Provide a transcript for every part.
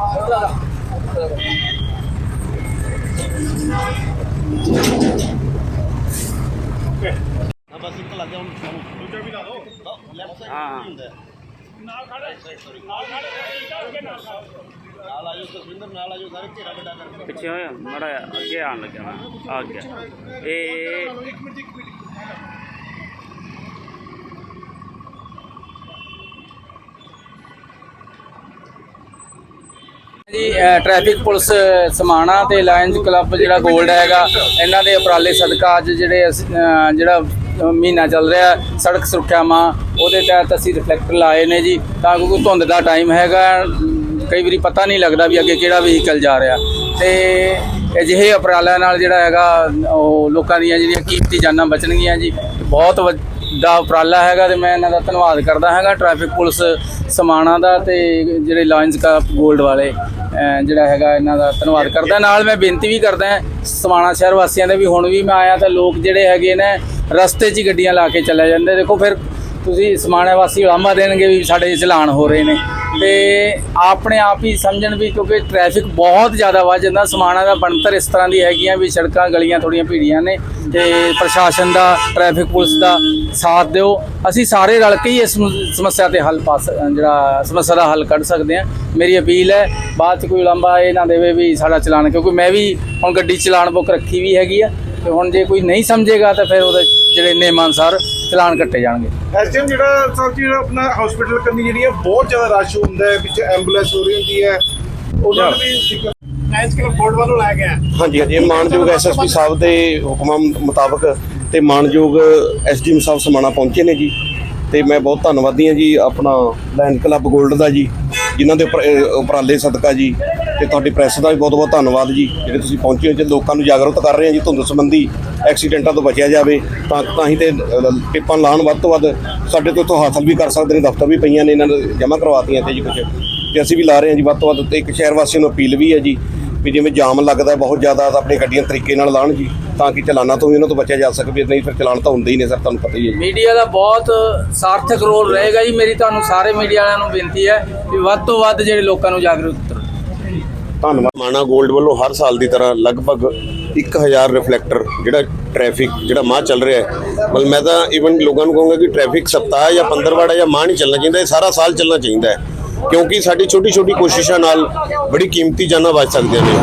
ਮੈਂ ਰੋਟੀ ਖਾਣ ਜਾ ਖਾਣ ਜਾਣਾ ਖੜੋ ਜੀ ਖੜੋ ਖੜੋ ਖੜੋ ਹਾਂ ਨਾਲ ਖੜੇ ਨਾਲ ਖੜੇ ਠੀਕ ਆ ਅੱਗੇ ਨਾਲ ਖੜੇ ਪਿੱਛੇ ਹੋਇਆ ਮੜਾ ਅੱਗੇ ਆਣ ਲੱਗਿਆ ਮੈਂ ਆ ਗਿਆ ਇਹ ਜੀ ਅ, ਟ੍ਰੈਫਿਕ ਪੁਲਿਸ ਸਮਾਣਾ ਤੇ ਲਾਇਨਸ ਕਲੱਬ ਜਿਹੜਾ 골ਡ ਹੈਗਾ ਇਹਨਾਂ ਦੇ ਉਪਰਾਲੇ ਸਦਕਾ ਅੱਜ ਜਿਹੜੇ ਅਸੀਂ, ਜਿਹੜਾ ਮਹੀਨਾ ਚੱਲ ਰਿਹਾ ਸੜਕ ਸੁਰੱਖਿਆ ਮਾਹ ਉਹਦੇ ਤਹਿਤ ਅਸੀਂ ਰਿਫਲੈਕਟਰ ਲਾਏ ਨੇ ਜੀ ਤਾਂ ਕਿਉਂਕਿ ਧੁੰਦ ਦਾ ਟਾਈਮ ਹੈਗਾ ਕਈ ਵਾਰੀ ਪਤਾ ਨਹੀਂ ਲੱਗਦਾ ਵੀ ਅੱਗੇ ਕਿਹੜਾ ਵਹੀਕਲ ਜਾ ਰਿਹਾ। ਤੇ ਅਜਿਹੇ ਉਪਰਾਲਿਆਂ ਨਾਲ ਜਿਹੜਾ ਹੈਗਾ ਉਹ ਲੋਕਾਂ ਦੀਆਂ ਜਿਹੜੀਆਂ ਕੀਮਤੀ ਜਾਨਾਂ ਬਚਣਗੀਆਂ ਜੀ ਬਹੁਤ ਦਾ ਉਪਰਾਲਾ ਹੈਗਾ ਤੇ ਮੈਂ ਇਹਨਾਂ ਦਾ ਧੰਨਵਾਦ ਕਰਦਾ ਹੈਗਾ ਟ੍ਰੈਫਿਕ ਪੁਲਿਸ ਸਮਾਣਾ ਦਾ ਤੇ ਜਿਹੜੇ ਲਾਇਨਸ ਕਲੱਬ 골ਡ ਵਾਲੇ। ਜਿਹੜਾ ਹੈਗਾ ਇਹਨਾਂ ਦਾ ਧੰਨਵਾਦ ਕਰਦਾ। ਨਾਲ ਮੈਂ ਬੇਨਤੀ ਵੀ ਕਰਦਾ ਸਮਾਣਾ ਸ਼ਹਿਰ ਵਾਸੀਆਂ ਦੇ ਵੀ ਹੁਣ ਵੀ ਮੈਂ ਆਇਆ ਤਾਂ ਲੋਕ ਜਿਹੜੇ ਹੈਗੇ ਨੇ ਰਸਤੇ 'ਚ ਹੀ ਗੱਡੀਆਂ ਲਾ ਕੇ ਚਲੇ ਜਾਂਦੇ। ਦੇਖੋ ਫਿਰ ਤੁਸੀਂ ਸਮਾਣਾ ਵਾਸੀ ਉਲਾਮਾ ਦੇਣਗੇ ਵੀ ਸਾਡੇ ਚਲਾਨ ਹੋ ਰਹੇ ਨੇ। ਤੇ ਆਪਣੇ ਆਪ ਹੀ ਸਮਝਣ ਵੀ ਕਿਉਂਕਿ ਟ੍ਰੈਫਿਕ ਬਹੁਤ ਜ਼ਿਆਦਾ ਵੱਧ ਜਾਂਦਾ, ਸਮਾਣਾ ਦਾ ਬਣਤਰ ਇਸ ਤਰ੍ਹਾਂ ਦੀ ਹੈਗੀਆਂ ਵੀ ਸੜਕਾਂ, ਗਲੀਆਂ ਥੋੜੀਆਂ ਭੀੜੀਆਂ ਨੇ ਤੇ ਪ੍ਰਸ਼ਾਸਨ ਦਾ ਟ੍ਰੈਫਿਕ ਪੁਲਿਸ ਦਾ ਸਾਥ ਦਿਓ। ਅਸੀਂ ਸਾਰੇ ਰਲ ਕੇ ਹੀ ਇਸ ਸਮੱਸਿਆ ਤੇ ਹੱਲ ਪਾ ਸ- ਜਿਹੜਾ ਸਮੱਸਿਆ ਦਾ ਹੱਲ ਕੱਢ ਸਕਦੇ ਹਾਂ। ਮੇਰੀ ਅਪੀਲ ਹੈ, ਬਾਅਦ ਚ ਕੋਈ ਉਲੰਭਾ ਇਹ ਨਾ ਦੇਵੇ ਵੀ ਸਾਡਾ ਚਲਾਨ, ਕਿਉਂਕਿ ਮੈਂ ਵੀ ਹੁਣ ਗੱਡੀ ਚਲਾਨ ਬੁੱਕ ਰੱਖੀ ਵੀ ਹੈਗੀ ਆ। ਤੇ ਹੁਣ ਜੇ ਕੋਈ ਨਹੀਂ ਸਮਝੇਗਾ ਤਾਂ ਫਿਰ ਉਹਦੇ ਜਿਹੜੇ ਨਿਯਮ ਅਨੁਸਾਰ ਚਲਾਨ ਕੱਟੇ ਜਾਣਗੇ। ਐਸਟੀਐਮ ਜਿਹੜਾ ਸਰ ਜੀ ਜਿਹੜਾ ਆਪਣਾ ਹਸਪੀਟਲ ਕੰਨੀ ਜਿਹੜੀ ਹੈ ਬਹੁਤ ਜ਼ਿਆਦਾ ਰਸ਼ ਹੁੰਦਾ ਹੈ ਵਿੱਚ ਐਂਬੂਲੈਂਸ ਹੋ ਰਹੀ ਹੁੰਦੀ ਹੈ। ਉਹਨਾਂ ਨੂੰ ਵੀ ਲਾਇਨਸ ਕਲੱਬ ਬੋਰਡ ਵੱਲੋਂ ਲਾਇਆ ਗਿਆ ਹਾਂਜੀ ਹਾਂਜੀ ਇਹ ਮਾਨਯੋਗ ਐਸਐਸਪੀ ਸਾਹਿਬ ਦੇ ਹੁਕਮਾਂ ਮੁਤਾਬਕ ਤੇ ਮਾਨਯੋਗ ਐਸਡੀਐਮ ਸਾਹਿਬ ਸਮਾਣਾ ਪਹੁੰਚੇ ਨੇ ਜੀ। ਤੇ ਮੈਂ ਬਹੁਤ ਧੰਨਵਾਦੀ ਹਾਂ ਜੀ ਆਪਣਾ ਲੈਂਡ ਕਲੱਬ 골ਡ ਦਾ ਜੀ ਜਿਨ੍ਹਾਂ ਦੇ ਉਪਰਾਲੇ ਸਦਕਾ ਜੀ। ਤੇ ਤੁਹਾਡੀ ਪ੍ਰੈਸ ਦਾ ਵੀ ਬਹੁਤ ਬਹੁਤ ਧੰਨਵਾਦ ਜੀ। ਜਿਹੜੇ ਤੁਸੀਂ ਪਹੁੰਚੇ ਹੋ ਤੇ ਲੋਕਾਂ ਨੂੰ ਜਾਗਰੂਕ ਕਰ ਰਹੇ ਹੋ ਜੀ ਧੁੰਦ ਸੰਬੰਧੀ ਐਕਸੀਡੈਂਟਾਂ ਤੋਂ ਬਚਿਆ ਜਾਵੇ ਤਾਂ ਤਾਂ ਹੀ ਤੇ ਅਹ, ਟਿੱਪਾਂ ਲਾਉਣ ਵੱਧ ਤੋਂ ਵੱਧ ਸਾਡੇ ਤੋਂ ਇੱਥੋਂ ਹਾਸਲ ਵੀ ਕਰ ਸਕਦੇ ਨੇ ਦਫ਼ਤਰ ਵੀ ਪਈਆਂ ਨੇ ਇਹਨਾਂ ਨੇ ਜਮ੍ਹਾਂ ਕਰਵਾਤੀਆਂ ਤੇ ਜੀ ਕੁਝ ਤੇ ਅਸੀਂ ਵੀ ਲਾ ਰਹੇ ਹਾਂ ਜੀ ਵੱਧ ਤੋਂ ਵੱਧ ਤੇ ਇੱਕ ਸ਼ਹਿਰ ਵਾਸੀਆਂ ਨੂੰ ਅਪੀਲ ਵੀ ਹੈ ਜੀ ਵੀ ਜਿਵੇਂ ਜਾਮ ਲੱਗਦਾ ਬਹੁਤ ਜ਼ਿਆਦਾ ਤਾਂ ਆਪਣੀ ਗੱਡੀਆਂ ਤਰੀਕੇ ਨਾਲ ਲਾਉਣ ਜੀ ਤਾਂ ਕਿ ਚਲਾਨਾਂ ਤੋਂ ਵੀ ਉਹਨਾਂ ਤੋਂ ਬਚਿਆ ਜਾ ਸਕੇ ਨਹੀਂ ਫਿਰ ਚਲਾਨ ਤਾਂ ਹੁੰਦੇ ਹੀ ਨੇ ਸਰ ਤੁਹਾਨੂੰ ਪਤਾ ਹੀ ਹੈ ਮੀਡੀਆ ਦਾ ਬਹੁਤ ਸਾਰਥਕ ਰੋਲ ਰਹੇਗਾ ਜੀ ਮੇਰੀ ਤੁਹਾਨੂੰ ਸਾਰੇ ਮੀਡੀਆ ਵਾਲਿਆਂ ਨੂੰ ਬੇਨਤੀ ਹੈ ਵੀ ਵੱਧ ਤੋਂ ਵੱਧ ਜਿਹੜੇ ਲੋਕਾਂ ਨੂੰ ਜਾਗਰੂਕ ਧੰਨਵਾਦ। ਮਾਣਾ 골ਡ ਵੱਲੋਂ ਹਰ ਸਾਲ ਦੀ ਤਰ੍ਹਾਂ ਲਗਭਗ 1000 ਰਿਫਲੈਕਟਰ ਜਿਹੜਾ ਟ੍ਰੈਫਿਕ ਜਿਹੜਾ ਮਾਹ ਚੱਲ ਰਿਹਾ ਹੈ। ਮਤਲਬ ਮੈਂ ਤਾਂ ਇਵਨ ਲੋਕਾਂ ਨੂੰ ਕਹੂੰਗਾ ਕਿ ਟ੍ਰੈਫਿਕ ਸਪਤਾਹ ਜਾਂ ਪੰਦਰਵਾੜਾ ਜਾਂ ਮਾਹ ਨਹੀਂ ਚੱਲਣਾ ਚਾਹੀਦਾ, ਇਹ ਸਾਰਾ ਸਾਲ ਚੱਲਣਾ ਚਾਹੀਦਾ ਹੈ। ਕਿਉਂਕਿ ਸਾਡੀ ਛੋਟੀ ਛੋਟੀ ਕੋਸ਼ਿਸ਼ਾਂ ਨਾਲ ਬੜੀ ਕੀਮਤੀ ਜਾਨਾਂ ਬਚ ਸਕਦੀਆਂ ਨੇ।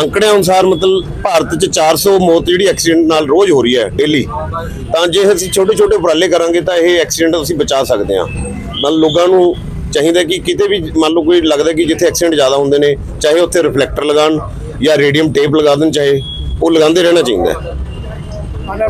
ਅੰਕੜਿਆਂ ਅਨੁਸਾਰ ਮਤਲਬ ਭਾਰਤ 'ਚ 400 ਮੌਤ ਜਿਹੜੀ ਐਕਸੀਡੈਂਟ ਨਾਲ ਰੋਜ਼ ਹੋ ਰਹੀ ਹੈ ਡੇਲੀ ਤਾਂ ਜੇ ਅਸੀਂ ਛੋਟੇ ਛੋਟੇ ਉਪਰਾਲੇ ਕਰਾਂਗੇ ਤਾਂ ਇਹ ਐਕਸੀਡੈਂਟ ਅਸੀਂ ਬਚਾ ਸਕਦੇ ਹਾਂ। ਮਤਲਬ ਲੋਕਾਂ ਨੂੰ ਚਾਹੀਦਾ ਕਿ ਕਿਤੇ ਵੀ ਮੰਨ ਲਓ ਕੋਈ ਲੱਗਦਾ ਕਿ ਜਿੱਥੇ ਐਕਸੀਡੈਂਟ ਜ਼ਿਆਦਾ ਹੁੰਦੇ ਨੇ, ਚਾਹੇ ਉੱਥੇ ਰਿਫਲੈਕਟਰ ਲਗਾਉਣ ਜਾਂ ਰੇਡੀਅਮ ਟੇਪ ਲਗਾ ਦੇਣ, ਚਾਹੇ ਉਹ ਲਗਾਉਂਦੇ ਰਹਿਣਾ ਚਾਹੀਦਾ